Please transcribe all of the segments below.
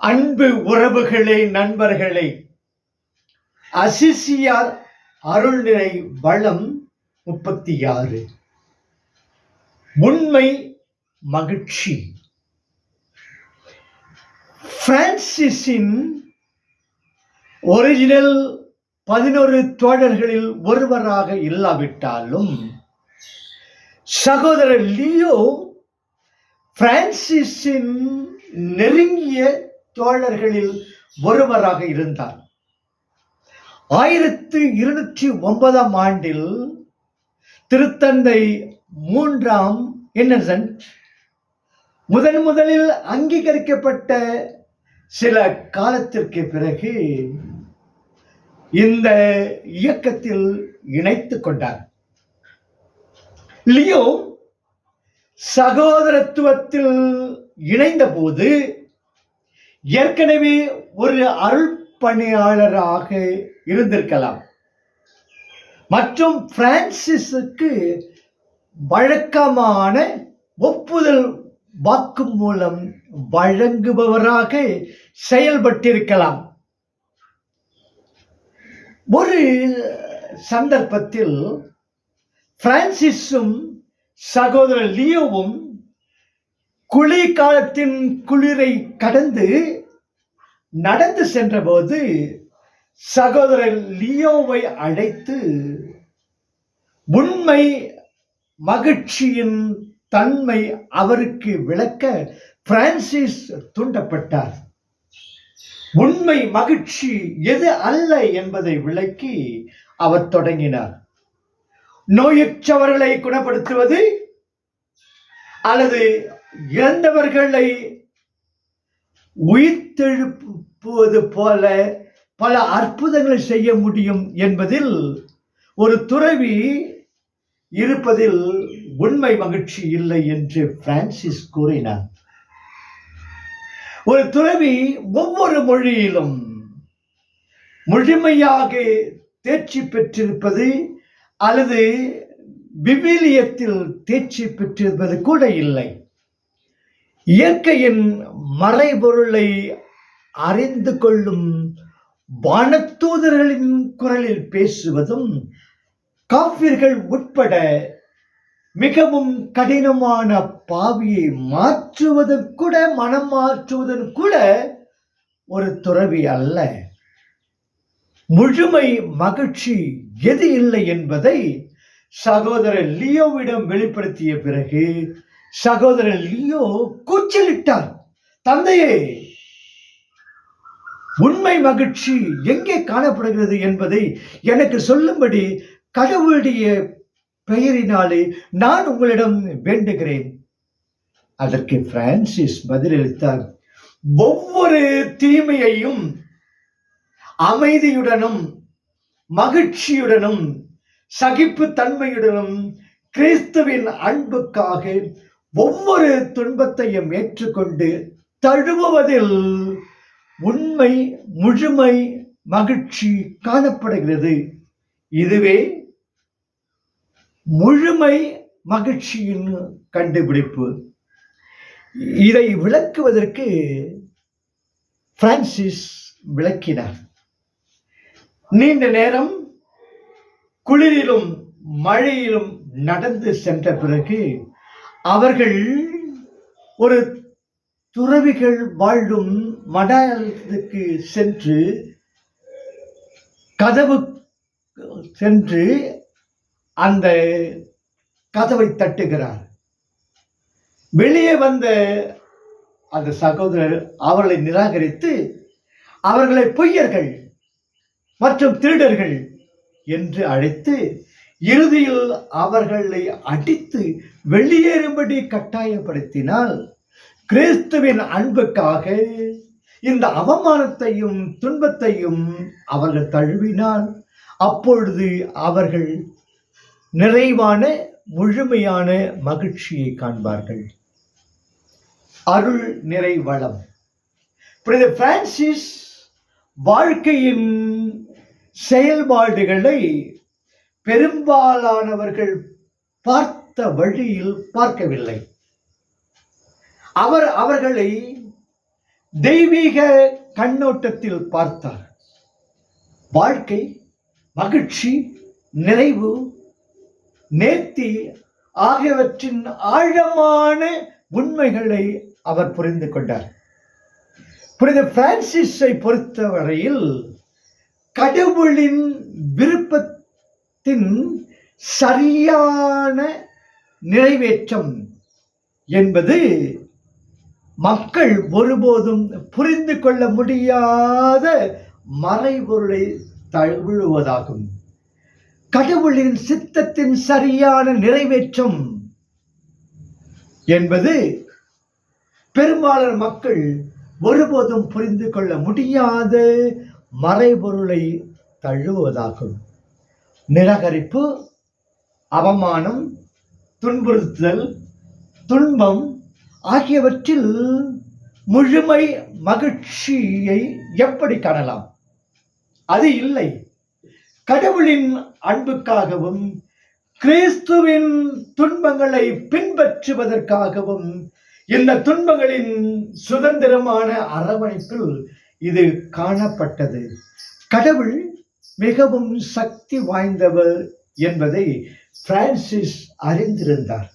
அன்பு உறவுகளே நண்பர்களே. அசிசியார் அருள்நிறை வளம் முப்பத்தி ஆறு உண்மை மகிழ்ச்சி. பிரான்சிஸின் ஒரிஜினல் பதினொரு தோழர்களில் ஒருவராக இல்லாவிட்டாலும் சகோதரர் லியோ பிரான்சிஸின் நெருங்கிய தோழர்களில் ஒருவராக இருந்தார். ஆயிரத்து இருநூற்றி ஒன்பதாம் ஆண்டில் திருத்தந்தை மூன்றாம் இன்னசென்ட் முதன் முதலில் அங்கீகரிக்கப்பட்ட சில காலத்திற்கு பிறகு இந்த இயக்கத்தில் இணைத்துக் கொண்டார். லியோ சகோதரத்துவத்தில் இணைந்தபோது ஏற்கனவே ஒரு அருள் பணியாளராக இருந்திருக்கலாம். மற்றும் பிரான்சிஸுக்கு வழக்கமான ஒப்புதல் வாக்கு மூலம் வழங்குபவராக செயல்பட்டிருக்கலாம். ஒரு சந்தர்ப்பத்தில் பிரான்சிஸும் சகோதரர் லியோவும் குளிர் காலத்தின் குளிரை கடந்து நடந்து சென்றபோது சகோதரர் லியோவை அழைத்து உண்மை மகிழ்ச்சியின் தன்மை அவருக்கு விளக்க பிரான்சிஸ் தூண்டப்பட்டார். உண்மை மகிழ்ச்சி எது அல்ல என்பதை விளக்கி அவர் தொடங்கினார். நோயுற்றவர்களை குணப்படுத்துவது அல்லது இறந்தவர்களை உயிர்த்தெழுப்புவது போல பல அற்புதங்களை செய்ய முடியும் என்பதில் ஒரு துறவி இருப்பதில் உண்மை மகிழ்ச்சி இல்லை என்று பிரான்சிஸ் கூறினார். ஒரு துறவி ஒவ்வொரு மொழியிலும் முழுமையாக தேர்ச்சி பெற்றிருப்பது அல்லது விவிலியத்தில் தேர்ச்சி பெற்றிருப்பது கூட இல்லை. இயற்கையின் மறைபொருளை அறிந்து கொள்ளும் வானத்தூதர்களின் குரலில் பேசுவதும் காப்பிர்கள் உட்பட மிகவும் கடினமான பாவியை மாற்றுவதும் கூட மனம் மாற்றுவதும் கூட ஒரு துறவி அல்ல. முழுமை மகிழ்ச்சி எது இல்லை என்பதை சகோதரர் லியோவிடம் வெளிப்படுத்திய பிறகு சகோதரன் லியோ கூச்சலிட்டார். தந்தையே உண்மை மகிழ்ச்சி எங்கே காணப்படுகிறது என்பதை எனக்கு சொல்லும்படி கடவுளுடைய பெயரினாலே நான் உங்களிடம் வேண்டுகிறேன். அதற்கு பிரான்சிஸ் பதிலளித்தார். ஒவ்வொரு தீமையையும் அமைதியுடனும் மகிழ்ச்சியுடனும் சகிப்பு தன்மையுடனும் கிறிஸ்துவின் அன்புக்காக ஒவ்வொரு துன்பத்தையும் ஏற்றுக்கொண்டு தழுவுவதில் உண்மை முழுமை மகிழ்ச்சி காணப்படுகிறது. இதுவே முழுமை மகிழ்ச்சியின் கண்டுபிடிப்பு. இதை விளக்குவதற்கு பிரான்சிஸ் விளக்கினார். நீண்ட நேரம் குளிரிலும் மழையிலும் நடந்து சென்ற பிறகு அவர்கள் ஒரு துறவிகள் வாழும் மடத்துக்கு சென்று கதவு சென்று அந்த கதவை தட்டுகிறார். வெளியே வந்த அந்த சகோதரர் அவர்களை நிராகரித்து அவர்களை பொய்யர்கள் மற்றும் திருடர்கள் என்று அழைத்து இறுதியில் அவர்களை அடித்து வெளியேறும்படி கட்டாயப்படுத்தினால் கிறிஸ்துவின் அன்புக்காக இந்த அவமானத்தையும் துன்பத்தையும் அவர்கள் தழுவினால் அப்பொழுது அவர்கள் நிறைவான முழுமையான மகிழ்ச்சியை காண்பார்கள். அருள் நிறைவளம். பிரான்சிஸ் வாழ்க்கையின் செயல்பாடுகளை பெரும்பாலானவர்கள் பார்த்த வழியில் பார்க்கவில்லை. அவர் அவர்களை தெய்வீக கண்ணோட்டத்தில் பார்த்தார். வாழ்க்கை மகிழ்ச்சி நிறைவு நேர்த்தி ஆகியவற்றின் ஆழமான உண்மைகளை அவர் புரிந்து கொண்டார். புனித பிரான்சிஸை பொறுத்தவரையில் கடவுளின் தின் சரியான நிறைவேற்றம் என்பது மக்கள் ஒருபோதும் புரிந்து கொள்ள முடியாத மறைபொருளை தழுவுவதாகும். கடவுளின் சித்தத்தின் சரியான நிறைவேற்றம் என்பது பெரும்பாலான மக்கள் ஒருபோதும் புரிந்து கொள்ள முடியாத மறைபொருளை தழுவுவதாகும். நிராகரிப்பு அவமானம் துன்புறுத்தல் துன்பம் ஆகியவற்றில் முழுமை மகிழ்ச்சியை எப்படி காணலாம்? அது இல்லை. கடவுளின் அன்புக்காகவும் கிறிஸ்துவின் துன்பங்களை பின்பற்றுவதற்காகவும் இந்த துன்பங்களின் சுதந்திரமான அரவணைப்பில் இது காணப்பட்டது. கடவுள் மிகவும் சக்தி வாய்ந்தவர் என்பதை பிரான்சிஸ் அறிந்திருந்தார்.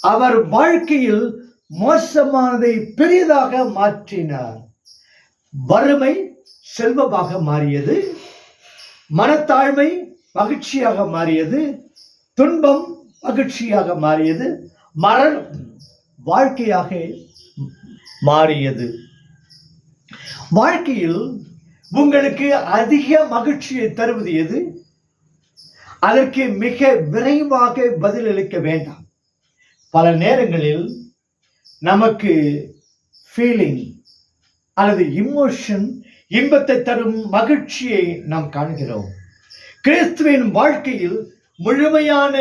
அவர் வாழ்க்கையில் மோசமானதை பெரிதாக மாற்றினார். வறுமை செல்வமாக மாறியது. மனத்தாழ்மை மகிழ்ச்சியாக மாறியது. துன்பம் மகிழ்ச்சியாக மாறியது. மரணம் வாழ்க்கையாக மாறியது. வாழ்க்கையில் உங்களுக்கு அதிக மகிழ்ச்சியை தருவது எது? அதற்கு மிக விரைவாக பதிலளிக்க வேண்டாம். பல நேரங்களில் நமக்கு ஃபீலிங் அல்லது இமோஷன் இன்பத்தை தரும் மகிழ்ச்சியை நாம் காண்கிறோம். கிறிஸ்துவின் வாழ்க்கையில் முழுமையான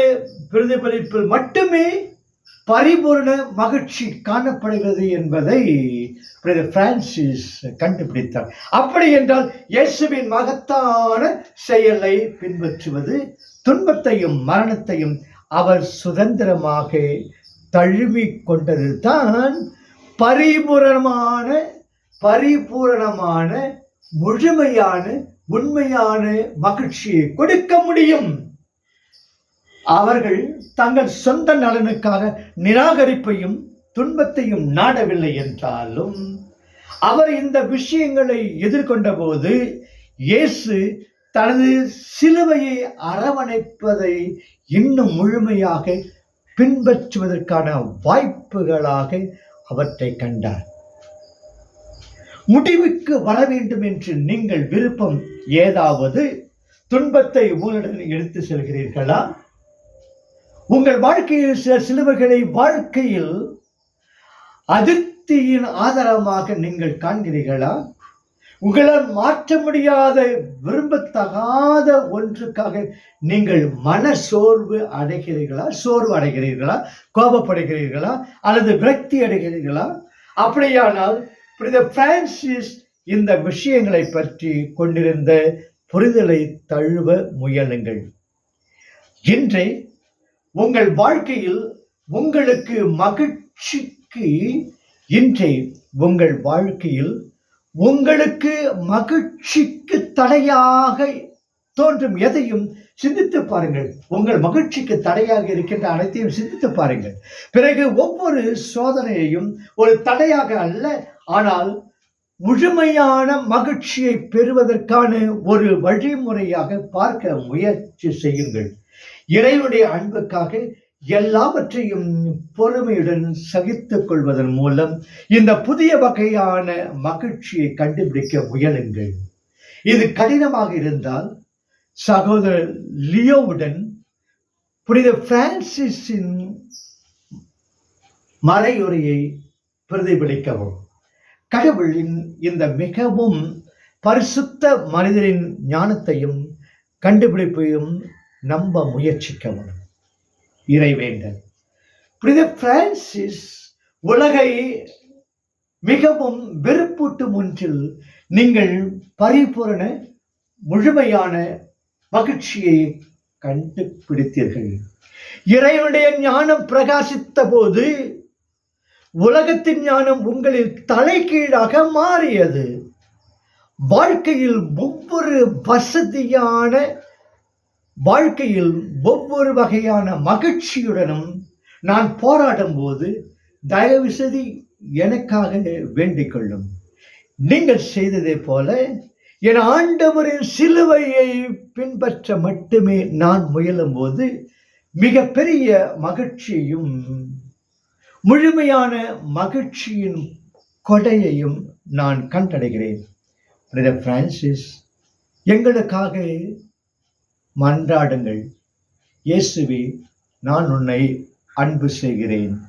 பிரதிபலிப்பில் மட்டுமே பரிபூர்ண மகிழ்ச்சி காணப்படுகிறது என்பதை பிரான்சிஸ் கண்டுபிடித்தார். அப்படி என்றால் இயேசுவின் மகத்தான செயலை பின்பற்றுவது துன்பத்தையும் மரணத்தையும் அவர் சுதந்திரமாக தழுவி கொண்டது தான் பரிபூரணமான பரிபூரணமான முழுமையான உண்மையான மகிழ்ச்சியை கொடுக்க முடியும். அவர்கள் தங்கள் சொந்த நலனுக்காக நிராகரிப்பையும் துன்பத்தையும் நாடவில்லை என்றாலும் அவர் இந்த விஷயங்களை எதிர்கொண்ட போது இயேசு தனது சிலுவையை அரவணைப்பதை இன்னும் முழுமையாக பின்பற்றுவதற்கான வாய்ப்புகளாக அவற்றை கண்டார். முடிவுக்கு வர வேண்டும் என்று நீங்கள் விருப்பம் ஏதாவது துன்பத்தை உங்களுடன் எடுத்து செல்கிறீர்களா? உங்கள் வாழ்க்கையில் சில சிலுவைகளை வாழ்க்கையில் அதிருப்தியின் ஆதாரமாக நீங்கள் காண்கிறீர்களா? உங்களால் மாற்ற முடியாத விரும்பத்தகாத ஒன்றுக்காக நீங்கள் மன சோர்வு அடைகிறீர்களா? சோர்வு அடைகிறீர்களா? கோபப்படுகிறீர்களா? அல்லது விரக்தி அடைகிறீர்களா? அப்படியானால் புனித பிரான்சிஸ் இந்த விஷயங்களை பற்றி கொண்டிருந்த புரிதலை தழுவ முயலுங்கள். இன்றை உங்கள் வாழ்க்கையில் உங்களுக்கு மகிழ்ச்சிக்கு இன்றை உங்கள் வாழ்க்கையில் உங்களுக்கு மகிழ்ச்சிக்கு தடையாக தோன்றும் எதையும் சிந்தித்து பாருங்கள். உங்கள் மகிழ்ச்சிக்கு தடையாக இருக்கின்ற அனைத்தையும் சிந்தித்து பாருங்கள். பிறகு ஒவ்வொரு சோதனையையும் ஒரு தடையாக அல்ல ஆனால் முழுமையான மகிழ்ச்சியை பெறுவதற்கான ஒரு வழிமுறையாக பார்க்க முயற்சி செய்யுங்கள். இறைவனுடைய அன்புக்காக எல்லாவற்றையும் பொறுமையுடன் சகித்துக் கொள்வதன் மூலம் இந்த புதிய வகையான மகிழ்ச்சியை கண்டுபிடிக்க முயலுங்கள். இது கடினமாக இருந்தால் சகோதரர் லியோவுடன் புனித பிரான்சிஸின் மறையுரையை பிரதிபலிக்கவும். கடவுளின் இந்த மிகவும் பரிசுத்த மனிதரின் ஞானத்தையும் கண்டுபிடிப்பையும் நம்ப முயற்சிக்கவும் இறைவேண்டல் புனித பிரான்சிஸ் உலகை மிகவும் வெறுப்பூட்டும் ஒன்றில் நீங்கள் பரிபூரண முழுமையான மகிழ்ச்சியை கண்டுபிடித்தீர்கள். இறைவனுடைய ஞானம் பிரகாசித்த போது உலகத்தின் ஞானம் உங்களில் தலைகீழாக மாறியது. வாழ்க்கையில் ஒவ்வொரு வசதியான வாழ்க்கையில் ஒவ்வொரு வகையான மகிழ்ச்சியுடனும் நான் போராடும் போது தயவு செய்து எனக்காக வேண்டிக் கொள்ளும். நீங்கள் செய்ததை போல என் ஆண்டவரின் சிலுவையை பின்பற்ற மட்டுமே நான் முயலும்போது மிக பெரிய மகிழ்ச்சியையும் முழுமையான மகிழ்ச்சியின் கொடையையும் நான் கண்டடைகிறேன். பிரதர் பிரான்சிஸ் எங்களுக்காக மன்றாடுங்கள். இயேசுவே நான் உன்னை அன்பு செய்கிறேன்.